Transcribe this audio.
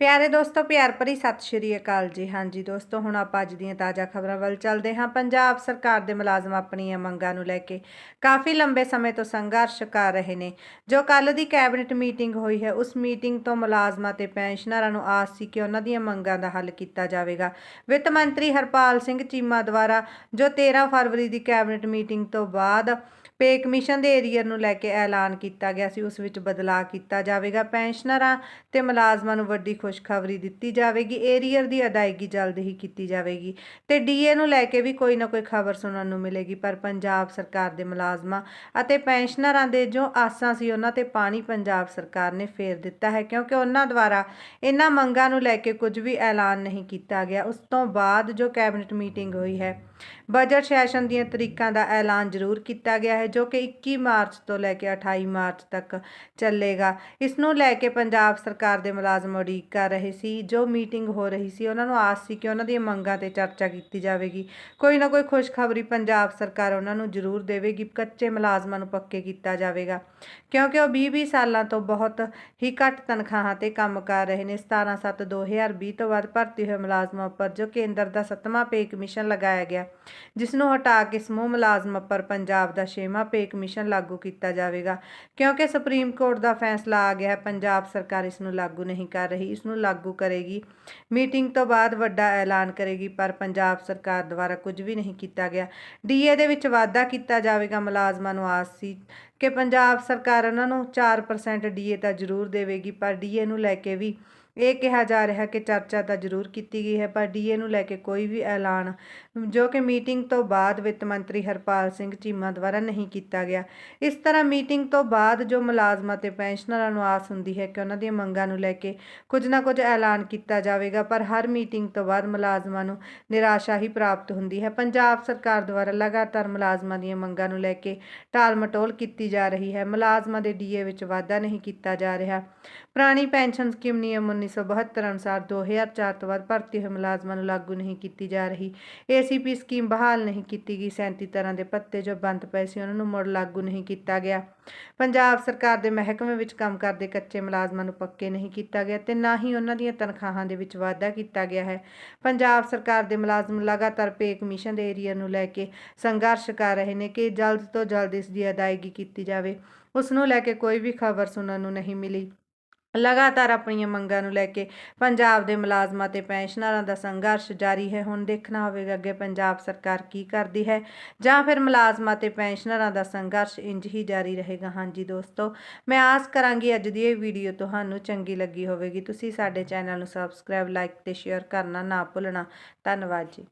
ਪਿਆਰੇ ਦੋਸਤੋ, ਪਿਆਰ ਭਰੀ ਸਤਿ ਸ਼੍ਰੀ ਅਕਾਲ ਜੀ। ਹਾਂਜੀ ਦੋਸਤੋ, ਹੁਣ ਆਪਾਂ ਅੱਜ ਦੀਆਂ ਤਾਜ਼ਾ ਖਬਰਾਂ ਵੱਲ ਚੱਲਦੇ ਹਾਂ। ਪੰਜਾਬ ਸਰਕਾਰ ਦੇ ਮੁਲਾਜ਼ਮ ਆਪਣੀਆਂ ਮੰਗਾਂ ਨੂੰ ਲੈ ਕੇ ਕਾਫੀ ਲੰਬੇ ਸਮੇਂ ਤੋਂ ਸੰਘਰਸ਼ ਕਰ ਰਹੇ ਨੇ। ਜੋ ਕੱਲ ਦੀ ਕੈਬਨਿਟ ਮੀਟਿੰਗ ਹੋਈ ਹੈ, ਉਸ ਮੀਟਿੰਗ ਤੋਂ ਮੁਲਾਜ਼ਮਾਂ ਤੇ ਪੈਨਸ਼ਨਰਾਂ ਨੂੰ ਆਸ ਸੀ ਕਿ ਉਹਨਾਂ ਦੀਆਂ ਮੰਗਾਂ ਦਾ ਹੱਲ ਕੀਤਾ ਜਾਵੇਗਾ। ਵਿੱਤ ਮੰਤਰੀ ਹਰਪਾਲ ਸਿੰਘ ਚੀਮਾ ਦੁਆਰਾ ਜੋ 13 ਫਰਵਰੀ ਦੀ ਕੈਬਨਿਟ ਮੀਟਿੰਗ ਤੋਂ ਬਾਅਦ ਪੇ ਕਮਿਸ਼ਨ ਦੇ ਏਰੀਅਰ ਨੂੰ ਲੈ ਕੇ ਐਲਾਨ ਕੀਤਾ ਗਿਆ ਸੀ, ਉਸ ਵਿੱਚ ਬਦਲਾਅ ਕੀਤਾ ਜਾਵੇਗਾ। ਪੈਨਸ਼ਨਰਾਂ ਤੇ ਮੁਲਾਜ਼ਮਾਂ ਨੂੰ ਵੱਡੀ ਖੁਸ਼ਖਬਰੀ ਦਿੱਤੀ ਜਾਵੇਗੀ, ਏਰੀਅਰ ਦੀ ਅਦਾਇਗੀ ਜਲਦ ਹੀ ਕੀਤੀ ਜਾਵੇਗੀ ਤੇ ਡੀਏ ਨੂੰ ਲੈ ਕੇ ਵੀ ਕੋਈ ਨਾ ਕੋਈ ਖਬਰ ਸੁਣਨ ਨੂੰ ਮਿਲੇਗੀ, ਪਰ ਪੰਜਾਬ ਸਰਕਾਰ ਦੇ ਮੁਲਾਜ਼ਮਾਂ ਅਤੇ ਪੈਨਸ਼ਨਰਾਂ ਦੇ ਜੋ ਆਸਾਂ ਸੀ, ਉਹਨਾਂ ਤੇ ਪਾਣੀ ਪੰਜਾਬ ਸਰਕਾਰ ਨੇ ਫੇਰ ਦਿੱਤਾ ਹੈ, ਕਿਉਂਕਿ ਉਹਨਾਂ ਦੁਆਰਾ ਇਹਨਾਂ ਮੰਗਾਂ ਨੂੰ ਲੈ ਕੇ ਕੁਝ ਵੀ ਐਲਾਨ ਨਹੀਂ ਕੀਤਾ ਗਿਆ। ਉਸ ਤੋਂ ਬਾਅਦ ਜੋ ਕੈਬਨਿਟ ਮੀਟਿੰਗ ਹੋਈ ਹੈ ਬਜਟ ਸੈਸ਼ਨ ਦੀਆਂ ਤਰੀਕਾਂ ਦਾ ਐਲਾਨ ਜ਼ਰੂਰ ਕੀਤਾ ਗਿਆ ਹੈ, ਜੋ ਕਿ 21 ਮਾਰਚ ਤੋਂ ਲੈ ਕੇ 28 ਮਾਰਚ ਤੱਕ ਚੱਲੇਗਾ। ਇਸ ਨੂੰ ਲੈ ਕੇ ਪੰਜਾਬ ਸਰਕਾਰ ਦੇ ਮੁਲਾਜ਼ਮ ਉਡੀਕ ਕਰ ਰਹੇ ਸੀ, ਜੋ ਮੀਟਿੰਗ ਹੋ ਰਹੀ ਸੀ, ਉਹਨਾਂ ਨੂੰ ਆਸ ਸੀ ਕਿ ਉਹਨਾਂ ਦੀਆਂ ਮੰਗਾਂ ਤੇ ਚਰਚਾ ਕੀਤੀ ਜਾਵੇਗੀ। ਕੋਈ ਨਾ ਕੋਈ ਖੁਸ਼ਖਬਰੀ ਪੰਜਾਬ ਸਰਕਾਰ ਉਹਨਾਂ ਨੂੰ ਜ਼ਰੂਰ ਦੇਵੇਗੀ, ਕੱਚੇ ਮੁਲਾਜ਼ਮਾਂ ਨੂੰ ਪੱਕੇ ਕੀਤਾ ਜਾਵੇਗਾ, ਕਿਉਂਕਿ ਉਹ 20-20 ਸਾਲਾਂ ਤੋਂ ਬਹੁਤ ਹੀ ਘੱਟ ਤਨਖਾਹਾਂ ਤੇ ਕੰਮ ਕਰ ਰਹੇ ਨੇ। 17/7/2020 ਤੋਂ ਬਾਅਦ ਭਰਤੀ ਹੋਏ ਮੁਲਾਜ਼ਮਾਂ ਉੱਪਰ ਜੋ ਕੇਂਦਰ ਦਾ 7ਵਾਂ ਪੇ ਕਮਿਸ਼ਨ ਲਗਾਇਆ ਗਿਆ ਜਿਸ ਨੂੰ ਹਟਾ ਕੇ ਸਮੂਹ ਮੁਲਾਜ਼ਮ ਉੱਪਰ ਪੰਜਾਬ ਦਾ ਛੇਵਾਂ ਪੇ ਕਮਿਸ਼ਨ ਲਾਗੂ ਕੀਤਾ ਜਾਵੇਗਾ। ਕਿਉਂਕਿ ਸੁਪਰੀਮ ਕੋਰਟ ਦਾ ਫੈਸਲਾ ਆ ਗਿਆ ਹੈ, ਪੰਜਾਬ ਸਰਕਾਰ ਇਸ ਨੂੰ ਲਾਗੂ ਨਹੀਂ ਕਰ ਰਹੀ, ਇਸ ਨੂੰ ਲਾਗੂ ਕਰੇਗੀ। ਮੀਟਿੰਗ ਤੋਂ ਬਾਅਦ ਵੱਡਾ ਐਲਾਨ ਕਰੇਗੀ, ਪਰ ਪੰਜਾਬ ਸਰਕਾਰ ਦੁਆਰਾ ਕੁਝ ਵੀ ਨਹੀਂ ਕੀਤਾ ਗਿਆ। ਡੀਏ ਦੇ ਵਿੱਚ ਵਾਅਦਾ ਕੀਤਾ ਜਾਵੇਗਾ ਮੁਲਾਜ਼ਮਾਂ ਨੂੰ ਆਸ ਸੀ ਕਿ ਪੰਜਾਬ ਸਰਕਾਰ ਉਹਨਾਂ ਨੂੰ 4% ਡੀਏ ਤਾਂ ਜ਼ਰੂਰ ਦੇਵੇਗੀ, ਪਰ ਡੀਏ ਨੂੰ ਲੈ ਕੇ ਵੀ ਇਹ ਕਿਹਾ ਜਾ ਰਿਹਾ ਕਿ ਚਰਚਾ ਤਾਂ ਜ਼ਰੂਰ ਕੀਤੀ ਗਈ ਹੈ, ਪਰ ਡੀਏ ਨੂੰ ਲੈ ਕੇ ਕੋਈ ਵੀ ਐਲਾਨ, ਜੋ ਕਿ ਮੀਟਿੰਗ ਤੋਂ ਬਾਅਦ ਵਿੱਤ ਮੰਤਰੀ ਹਰਪਾਲ ਸਿੰਘ ਚੀਮਾ ਦੁਆਰਾ ਨਹੀਂ ਕੀਤਾ ਗਿਆ। ਇਸ ਤਰ੍ਹਾਂ ਮੀਟਿੰਗ ਤੋਂ ਬਾਅਦ ਜੋ ਮੁਲਾਜ਼ਮਾਂ ਤੇ ਪੈਨਸ਼ਨਰਾਂ ਨੂੰ ਆਸ ਹੁੰਦੀ ਹੈ ਕਿ ਉਹਨਾਂ ਦੀਆਂ ਮੰਗਾਂ ਨੂੰ ਲੈ ਕੇ ਕੁਝ ਨਾ ਕੁਝ ਐਲਾਨ ਕੀਤਾ ਜਾਵੇਗਾ, ਪਰ ਹਰ ਮੀਟਿੰਗ ਤੋਂ ਬਾਅਦ ਮੁਲਾਜ਼ਮਾਂ ਨੂੰ ਨਿਰਾਸ਼ਾ ਹੀ ਪ੍ਰਾਪਤ ਹੁੰਦੀ ਹੈ। ਪੰਜਾਬ ਸਰਕਾਰ ਦੁਆਰਾ ਲਗਾਤਾਰ ਮੁਲਾਜ਼ਮਾਂ ਦੀਆਂ ਮੰਗਾਂ ਨੂੰ ਲੈ ਕੇ ਟਾਲ ਮਟੋਲ ਕੀਤੀ ਜਾ ਰਹੀ ਹੈ। ਮੁਲਾਜ਼ਮਾਂ ਦੇ ਡੀਏ ਵਿੱਚ ਵਾਧਾ ਨਹੀਂ ਕੀਤਾ ਜਾ ਰਿਹਾ। ਪੁਰਾਣੀ ਪੈਨਸ਼ਨ ਸਕੀਮ ਨਿਯਮ 1972 ਅਨੁਸਾਰ 2004 ਤੋਂ ਬਾਅਦ ਭਰਤੀ ਹੋਏ ਮੁਲਾਜ਼ਮਾਂ ਨੂੰ ਲਾਗੂ ਨਹੀਂ ਕੀਤੀ ਜਾ ਰਹੀ। ਏਸੀਪੀ ਸਕੀਮ ਬਹਾਲ ਨਹੀਂ ਕੀਤੀ ਗਈ। 37 ਤਰ੍ਹਾਂ ਦੇ ਪੱਤੇ ਜੋ ਬੰਦ ਪਏ ਸੀ, ਉਹਨਾਂ ਨੂੰ ਮੁੜ ਲਾਗੂ ਨਹੀਂ ਕੀਤਾ ਗਿਆ। ਪੰਜਾਬ ਸਰਕਾਰ ਦੇ ਮਹਿਕਮੇ ਵਿੱਚ ਕੰਮ ਕਰਦੇ ਕੱਚੇ ਮੁਲਾਜ਼ਮਾਂ ਨੂੰ ਪੱਕੇ ਨਹੀਂ ਕੀਤਾ ਗਿਆ ਤੇ ਨਾ ਹੀ ਉਹਨਾਂ ਦੀਆਂ ਤਨਖਾਹਾਂ ਦੇ ਵਿੱਚ ਵਾਧਾ ਕੀਤਾ ਗਿਆ ਹੈ। ਪੰਜਾਬ ਸਰਕਾਰ ਦੇ ਮੁਲਾਜ਼ਮ ਲਗਾਤਾਰ ਪੇ ਕਮਿਸ਼ਨ ਦੇ ਏਰੀਆ ਨੂੰ ਲੈ ਕੇ ਸੰਘਰਸ਼ ਕਰ ਰਹੇ ਨੇ ਕਿ ਜਲਦ ਤੋਂ ਜਲਦ ਇਸ ਦੀ ਅਦਾਇਗੀ ਕੀਤੀ ਜਾਵੇ। ਉਸ ਨੂੰ ਲੈ ਕੇ ਕੋਈ ਵੀ ਖਬਰ ਸੁਣਨ ਨੂੰ ਨਹੀਂ ਮਿਲੀ। ਲਗਾਤਾਰ ਆਪਣੀਆਂ ਮੰਗਾਂ ਨੂੰ ਲੈ ਕੇ ਪੰਜਾਬ ਦੇ ਮੁਲਾਜ਼ਮਾਂ ਤੇ ਪੈਨਸ਼ਨਰਾਂ ਦਾ ਸੰਘਰਸ਼ ਜਾਰੀ ਹੈ। ਹੁਣ ਦੇਖਣਾ ਹੋਵੇਗਾ ਅੱਗੇ ਪੰਜਾਬ ਸਰਕਾਰ ਕੀ ਕਰਦੀ ਹੈ ਜਾਂ ਫਿਰ ਮੁਲਾਜ਼ਮਾਂ ਤੇ ਪੈਨਸ਼ਨਰਾਂ ਦਾ ਸੰਘਰਸ਼ ਇੰਜ ਹੀ ਜਾਰੀ ਰਹੇਗਾ। ਹਾਂਜੀ ਦੋਸਤੋ, ਮੈਂ ਆਸ ਕਰਾਂਗੀ ਅੱਜ ਦੀ ਇਹ ਵੀਡੀਓ ਤੁਹਾਨੂੰ ਚੰਗੀ ਲੱਗੀ ਹੋਵੇਗੀ। ਤੁਸੀਂ ਸਾਡੇ ਚੈਨਲ ਨੂੰ ਸਬਸਕ੍ਰਾਈਬ, ਲਾਈਕ ਤੇ ਸ਼ੇਅਰ ਕਰਨਾ ਨਾ ਭੁੱਲਣਾ। ਧੰਨਵਾਦ ਜੀ।